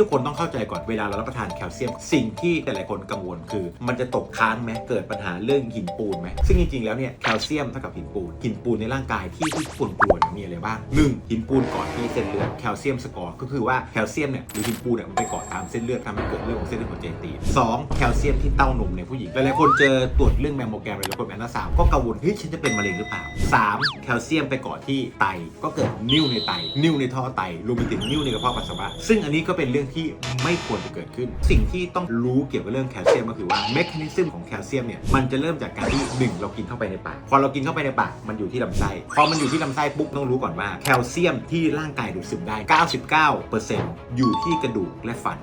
ทุกคนต้องเข้าใจก่อนเวลาเรารับประทานแคลเซียม สิ่งที่แต่หลายคนกังวลคือ มันจะตกค้างไหมเกิดปัญหาเรื่องหินปูนไหมซึ่งจริงๆแล้วเนี่ยแคลเซียมเท่ากับหินปูนหินปูนในร่างกายที่ที่ควรกลัวนมีอะไรบ้างหนึ่งหินปูนเกาะที่เส้นเลือดแคลเซียมสกอร์ก็คือว่าแคลเซียมเนี่ยหรือหินปูนเนี่ยมันไปเกาะตามเส้นเลือดทำให้เกิดเรื่องของเส้นเลือดหัวใจตีบสองแคลเซียมที่เต้านมในผู้หญิงหลายๆคนเจอตรวจเรื่องแมมโมแกรมหลายๆคนแอนนาสาวก็กังวลเฮ้ยฉันจะเป็นมะเร็งหรือเปล่าสามแคลเซียมไปเกาะที่ไตก็เกิดนิ่วในไตนิ่วในท่อไตรวมไปถึงนิ่วในกระเพาะปัสสาวะซึ่งอันนี้ก็เป็นเรื่องที่ไม่ควรจะเกิดขึ้น สิ่งที่ต้องรู้เกี่ยวกับเรื่องแคลเซียมก็คือว่าเมคานิซึมของแคลเซียมเนี่ยมันจะเริ่มจากการที่หนึ่งเรากินเข้าไปในปากพอเรากินเข้าไปในปากมันอยู่ที่ลำไส้พอมันอยู่ที่ลำไส้ปุ๊บต้องรู้ก่อนว่าแคลเซียมที่ร่างกายดูดซึมได้ 99%อยู่ที่กระดูกและฟัน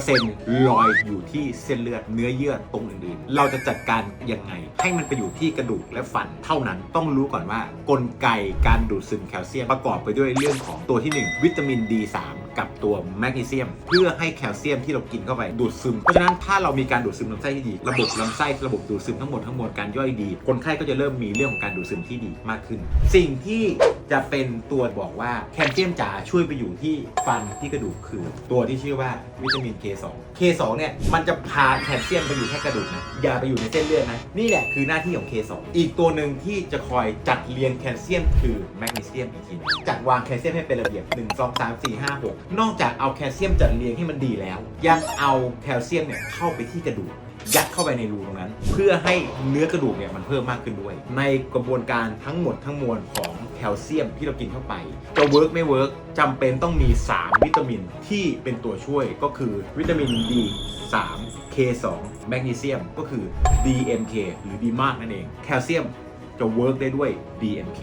1%ลอยอยู่ที่เส้นเลือดเนื้อเยื่อตรงอื่นๆ เราจะจัดการยังไง ให้มันไปอยู่ที่กระดูกและฟัน เท่านั้นต้องรู้ก่อนว่ากลไกการดูดซึมแคลเซียมประกอบไปด้วยเรื่องของตัวที่ 1 วิตามิน D3 กับตัวแมกนีเซียม เพื่อให้แคลเซียมที่เรากินเข้าไปดูดซึม เพราะฉะนั้นถ้าเรามีการดูดซึมลำไส้ที่ดี ระบบลำไส้ระบบดูดซึมทั้งหมดทั้งมวลการย่อยดี คนไข้ก็จะเริ่มมีเรื่องของการดูดซึมที่ดีมากขึ้น สิ่งที่จะเป็นตัวบอกว่าแคลเซียมจ๋าช่วยไปอยู่ที่ฟันที่กระดูกคือ ตัวที่ชื่อว่าวิตามิน K2 K2 เนี่ยมันจะพาแคลเซียมไปอยู่แค่กระดูกนะอย่าไปอยู่ในเส้นเลือดนะนี่แหละคือหน้าที่ของ K2 อีกตัวหนึ่งที่จะคอยจัดเรียงแคลเซียมคือแมกนีเซียมอีกทีหนึงจัดวางแคลเซียมให้เป็นระเบียบ 1 2 3 4 5 6 นอกจากเอาแคลเซียมจัดเรียงให้มันดีแล้ว ยังเอาแคลเซียมเนี่ยเข้าไปที่กระดูก ยัดเข้าไปในรูตรงนั้น เพื่อให้เนื้อกระดูกเนี่ยมันเพิ่มมากขึ้นด้วย ในกระบวนการทั้งหมดทั้งมวลของแคลเซียมที่เรากินเข้าไปจะเวิร์กไม่เวิร์กจำเป็นต้องมี 3 วิตามินที่เป็นตัวช่วยก็คือวิตามิน D 3 K2 แมกนีเซียมก็คือ DMK หรือดีมากนั่นเอง แคลเซียมจะเวิร์กได้ด้วย DMK